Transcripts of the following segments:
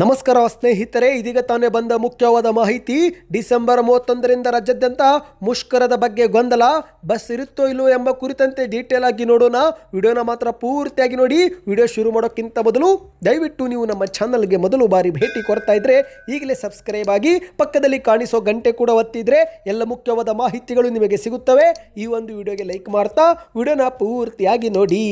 ನಮಸ್ಕಾರ ಸ್ನೇಹಿತರೆ, ಇದೀಗ ತಾನೇ ಬಂದ ಮುಖ್ಯವಾದ ಮಾಹಿತಿ. ಡಿಸೆಂಬರ್ ಮೂವತ್ತೊಂದರಿಂದ ರಾಜ್ಯಾದ್ಯಂತ ಮುಷ್ಕರದ ಬಗ್ಗೆ ಗೊಂದಲ. ಬಸ್ ಇರುತ್ತೋ ಇಲ್ಲೋ ಎಂಬ ಕುರಿತಂತೆ ಡೀಟೇಲ್ ಆಗಿ ನೋಡೋಣ. ವಿಡಿಯೋನ ಮಾತ್ರ ಪೂರ್ತಿಯಾಗಿ ನೋಡಿ. ವಿಡಿಯೋ ಶುರು ಮಾಡೋಕ್ಕಿಂತ ಮೊದಲು ದಯವಿಟ್ಟು ನೀವು ನಮ್ಮ ಚಾನಲ್ಗೆ ಮೊದಲು ಬಾರಿ ಭೇಟಿ ಕೊಡ್ತಾ ಇದ್ರೆ ಈಗಲೇ ಸಬ್ಸ್ಕ್ರೈಬ್ ಆಗಿ ಪಕ್ಕದಲ್ಲಿ ಕಾಣಿಸೋ ಗಂಟೆ ಕೂಡ ಒತ್ತಿದ್ರೆ ಎಲ್ಲ ಮುಖ್ಯವಾದ ಮಾಹಿತಿಗಳು ನಿಮಗೆ ಸಿಗುತ್ತವೆ. ಈ ಒಂದು ವಿಡಿಯೋಗೆ ಲೈಕ್ ಮಾಡ್ತಾ ವಿಡಿಯೋನ ಪೂರ್ತಿಯಾಗಿ ನೋಡಿ.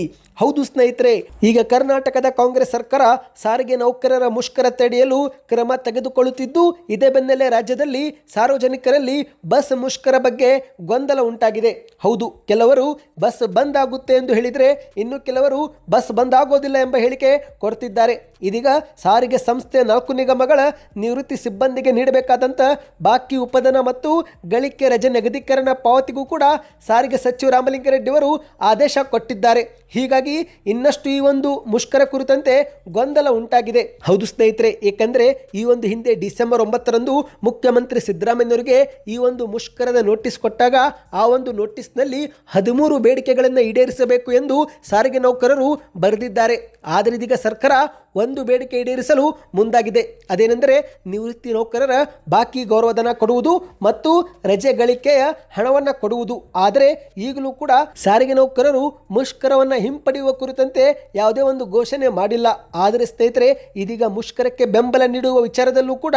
ಹೌದು ಸ್ನೇಹಿತರೆ, ಈಗ ಕರ್ನಾಟಕದ ಕಾಂಗ್ರೆಸ್ ಸರ್ಕಾರ ಸಾರಿಗೆ ನೌಕರರ ಮುಷ್ಕರ ತಡೆಯಲು ಕ್ರಮ ತೆಗೆದುಕೊಳ್ಳುತ್ತಿದ್ದು, ಇದೇ ಬೆನ್ನಲ್ಲೇ ರಾಜ್ಯದಲ್ಲಿ ಸಾರ್ವಜನಿಕರಲ್ಲಿ ಬಸ್ ಮುಷ್ಕರ ಬಗ್ಗೆ ಗೊಂದಲ ಉಂಟಾಗಿದೆ. ಹೌದು, ಕೆಲವರು ಬಸ್ ಬಂದ್ ಆಗುತ್ತೆ ಎಂದು ಹೇಳಿದರೆ, ಇನ್ನು ಕೆಲವರು ಬಸ್ ಬಂದ್ ಆಗೋದಿಲ್ಲ ಎಂಬ ಹೇಳಿಕೆ ಕೊಡ್ತಿದ್ದಾರೆ. ಇದೀಗ ಸಾರಿಗೆ ಸಂಸ್ಥೆ ನಾಲ್ಕು ನಿಗಮಗಳ ನಿವೃತ್ತಿ ಸಿಬ್ಬಂದಿಗೆ ನೀಡಬೇಕಾದಂಥ ಬಾಕಿ ಉಪಧನ ಮತ್ತು ಗಳಿಕೆ ರಜೆ ನಿಗದೀಕರಣ ಪಾವತಿಗೂ ಕೂಡ ಸಾರಿಗೆ ಸಚಿವ ರಾಮಲಿಂಗಾರೆಡ್ಡಿ ಅವರು ಆದೇಶ ಕೊಟ್ಟಿದ್ದಾರೆ. ಹೀಗಾಗಿ ಇನ್ನಷ್ಟು ಈ ಒಂದು ಮುಷ್ಕರ ಕುರಿತಂತೆ ಗೊಂದಲ ಉಂಟಾಗಿದೆ. ಹೌದು ಸ್ನೇಹಿತರೆ, ಏಕೆಂದರೆ ಈ ಒಂದು ಹಿಂದೆ ಡಿಸೆಂಬರ್ ಒಂಬತ್ತರಂದು ಮುಖ್ಯಮಂತ್ರಿ ಸಿದ್ದರಾಮಯ್ಯನವರಿಗೆ ಈ ಒಂದು ಮುಷ್ಕರದ ನೋಟಿಸ್ ಕೊಟ್ಟಾಗ ಆ ಒಂದು ನೋಟಿಸ್ನಲ್ಲಿ ಹದಿಮೂರು ಬೇಡಿಕೆಗಳನ್ನು ಈಡೇರಿಸಬೇಕು ಎಂದು ಸಾರಿಗೆ ನೌಕರರು ಬರೆದಿದ್ದಾರೆ. ಆದರೆ ಇದೀಗ ಸರ್ಕಾರ ಒಂದು ಬೇಡಿಕೆ ಈಡೇರಿಸಲು ಮುಂದಾಗಿದೆ. ಅದೇನೆಂದರೆ ನಿವೃತ್ತಿ ನೌಕರರ ಬಾಕಿ ಗೌರವಧನ ಕೊಡುವುದು ಮತ್ತು ರಜೆ ಗಳಿಕೆಯ ಹಣವನ್ನು ಕೊಡುವುದು. ಆದರೆ ಈಗಲೂ ಕೂಡ ಸಾರಿಗೆ ನೌಕರರು ಮುಷ್ಕರವನ್ನು ಹಿಂಪಡೆಯುವ ಕುರಿತಂತೆ ಯಾವುದೇ ಒಂದು ಘೋಷಣೆ ಮಾಡಿಲ್ಲ. ಆದರೆ ಸ್ನೇಹಿತರೆ, ಇದೀಗ ಮುಷ್ಕರಕ್ಕೆ ಬೆಂಬಲ ನೀಡುವ ವಿಚಾರದಲ್ಲೂ ಕೂಡ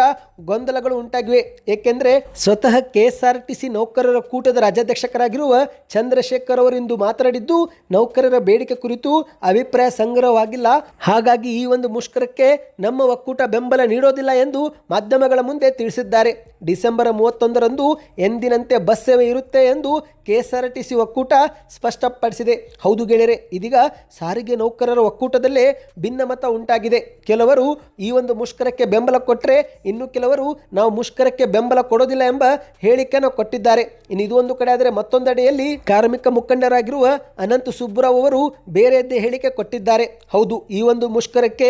ಗೊಂದಲಗಳು ಉಂಟಾಗಿವೆ. ಏಕೆಂದರೆ ಸ್ವತಃ ಕೆಎಸ್ಆರ್ಟಿಸಿ ನೌಕರರ ಕೂಟದ ರಾಜ್ಯಾಧ್ಯಕ್ಷಕರಾಗಿರುವ ಚಂದ್ರಶೇಖರ್ ಅವರಿಂದು ಮಾತನಾಡಿದ್ದು, ನೌಕರರ ಬೇಡಿಕೆ ಕುರಿತು ಅಭಿಪ್ರಾಯ ಸಂಗ್ರಹವಾಗಿಲ್ಲ. ಹಾಗಾಗಿ ಈ ಒಂದು ಮುಷ್ಕರಕ್ಕೆ ನಮ್ಮ ಒಕ್ಕೂಟ ಬೆಂಬಲ ನೀಡೋದಿಲ್ಲ ಎಂದು ಮಾಧ್ಯಮಗಳ ಮುಂದೆ ತಿಳಿಸಿದ್ದಾರೆ. ಡಿಸೆಂಬರ್ ಮೂವತ್ತೊಂದರಂದು ಎಂದಿನಂತೆ ಬಸ್ ಸೇವೆ ಇರುತ್ತೆ ಎಂದು ಕೆಎಸ್ಆರ್ಟಿಸಿ ಒಕ್ಕೂಟ ಸ್ಪಷ್ಟಪಡಿಸಿದೆ. ಹೌದು ಗೆಳೆಯರೆ, ಇದೀಗ ಸಾರಿಗೆ ನೌಕರರ ಒಕ್ಕೂಟದಲ್ಲೇ ಭಿನ್ನಮತ ಉಂಟಾಗಿದೆ. ಕೆಲವರು ಈ ಒಂದು ಮುಷ್ಕರಕ್ಕೆ ಬೆಂಬಲ ಕೊಟ್ಟರೆ ಇನ್ನು ಕೆಲವರು ನಾವು ಮುಷ್ಕರಕ್ಕೆ ಬೆಂಬಲ ಕೊಡೋದಿಲ್ಲ ಎಂಬ ಹೇಳಿಕೆಯನ್ನು ಕೊಟ್ಟಿದ್ದಾರೆ. ಇನ್ನು ಇದು ಕಡೆ ಆದರೆ ಮತ್ತೊಂದೆಡೆಯಲ್ಲಿ ಕಾರ್ಮಿಕ ಮುಖಂಡರಾಗಿರುವ ಅನಂತ ಸುಬ್ಬರಾವ್ ಅವರು ಬೇರೆಯದ್ದೇ ಹೇಳಿಕೆ ಕೊಟ್ಟಿದ್ದಾರೆ. ಹೌದು, ಈ ಒಂದು ಮುಷ್ಕರಕ್ಕೆ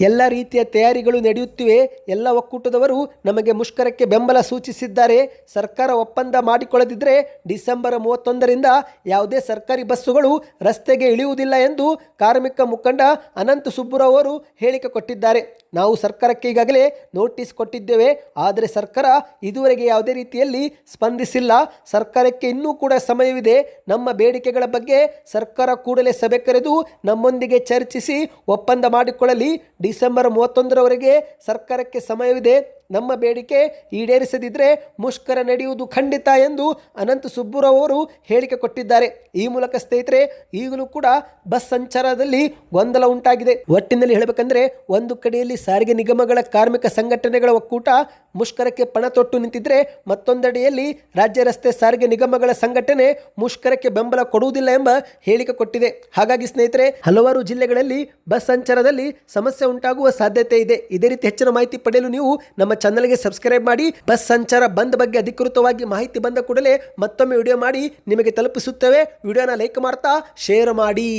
ಎಲ್ಲ ರೀತಿಯ ತಯಾರಿಗಳು ನಡೆಯುತ್ತಿವೆ. ಎಲ್ಲ ಒಕ್ಕೂಟದವರು ನಮಗೆ ಮುಷ್ಕರಕ್ಕೆ ಬೆಂಬಲ ಸೂಚಿಸಿದ್ದಾರೆ. ಸರ್ಕಾರ ಒಪ್ಪಂದ ಮಾಡಿಕೊಳ್ಳದಿದ್ದರೆ ಡಿಸೆಂಬರ್ ಮೂವತ್ತೊಂದರಿಂದ ಯಾವುದೇ ಸರ್ಕಾರಿ ಬಸ್ಸುಗಳು ರಸ್ತೆಗೆ ಇಳಿಯುವುದಿಲ್ಲ ಎಂದು ಕಾರ್ಮಿಕ ಮುಖಂಡ ಅನಂತ ಸುಬ್ಬುರಾವ್ ಅವರು ಹೇಳಿಕೆ ಕೊಟ್ಟಿದ್ದಾರೆ. ನಾವು ಸರ್ಕಾರಕ್ಕೆ ಈಗಾಗಲೇ ನೋಟಿಸ್ ಕೊಟ್ಟಿದ್ದೇವೆ. ಆದರೆ ಸರ್ಕಾರ ಇದುವರೆಗೆ ಯಾವುದೇ ರೀತಿಯಲ್ಲಿ ಸ್ಪಂದಿಸಿಲ್ಲ. ಸರ್ಕಾರಕ್ಕೆ ಇನ್ನೂ ಕೂಡ ಸಮಯವಿದೆ. ನಮ್ಮ ಬೇಡಿಕೆಗಳ ಬಗ್ಗೆ ಸರ್ಕಾರ ಕೂಡಲೇ ಸಭೆ ಕರೆದು ನಮ್ಮೊಂದಿಗೆ ಚರ್ಚಿಸಿ ಒಪ್ಪಂದ ಮಾಡಿಕೊಳ್ಳಲಿ. ಡಿಸೆಂಬರ್ ಮೂವತ್ತೊಂದರವರೆಗೆ ಸರ್ಕಾರಕ್ಕೆ ಸಮಯವಿದೆ. ನಮ್ಮ ಬೇಡಿಕೆ ಈಡೇರಿಸದಿದ್ದರೆ ಮುಷ್ಕರ ನಡೆಯುವುದು ಖಂಡಿತ ಎಂದು ಅನಂತ ಸುಬ್ಬುರಾವ್ ಅವರು ಹೇಳಿಕೆ ಕೊಟ್ಟಿದ್ದಾರೆ. ಈ ಮೂಲಕ ಸ್ನೇಹಿತರೆ, ಈಗಲೂ ಕೂಡ ಬಸ್ ಸಂಚಾರದಲ್ಲಿ ಗೊಂದಲ ಉಂಟಾಗಿದೆ. ಒಟ್ಟಿನಲ್ಲಿ ಹೇಳಬೇಕಂದ್ರೆ, ಒಂದು ಕಡೆಯಲ್ಲಿ ಸಾರಿಗೆ ನಿಗಮಗಳ ಕಾರ್ಮಿಕ ಸಂಘಟನೆಗಳ ಒಕ್ಕೂಟ ಮುಷ್ಕರಕ್ಕೆ ಪಣ ತೊಟ್ಟು ನಿಂತಿದ್ರೆ, ಮತ್ತೊಂದೆಡೆಯಲ್ಲಿ ರಾಜ್ಯ ರಸ್ತೆ ಸಾರಿಗೆ ನಿಗಮಗಳ ಸಂಘಟನೆ ಮುಷ್ಕರಕ್ಕೆ ಬೆಂಬಲ ಕೊಡುವುದಿಲ್ಲ ಎಂಬ ಹೇಳಿಕೆ ಕೊಟ್ಟಿದೆ. ಹಾಗಾಗಿ ಸ್ನೇಹಿತರೆ, ಹಲವಾರು ಜಿಲ್ಲೆಗಳಲ್ಲಿ ಬಸ್ ಸಂಚಾರದಲ್ಲಿ ಸಮಸ್ಯೆ ಉಂಟಾಗುವ ಸಾಧ್ಯತೆ ಇದೆ. ಇದೇ ರೀತಿ ಹೆಚ್ಚಿನ ಮಾಹಿತಿ ಪಡೆಯಲು ನೀವು ನಮ್ಮ ಚಾನಲ್ಗೆ ಸಬ್ಸ್ಕ್ರೈಬ್ ಮಾಡಿ ಬಸ್ ಸಂಚಾರ ಬಂದ್ ಬಗ್ಗೆ ಅಧಿಕೃತವಾಗಿ ಮಾಹಿತಿ ಬಂದ ಕೂಡಲೇ ಮತ್ತೊಮ್ಮೆ ವಿಡಿಯೋ ಮಾಡಿ ನಿಮಗೆ ತಲುಪಿಸುತ್ತೇವೆ. ವಿಡಿಯೋನ ಲೈಕ್ ಮಾಡ್ತಾ ಶೇರ್ ಮಾಡಿ.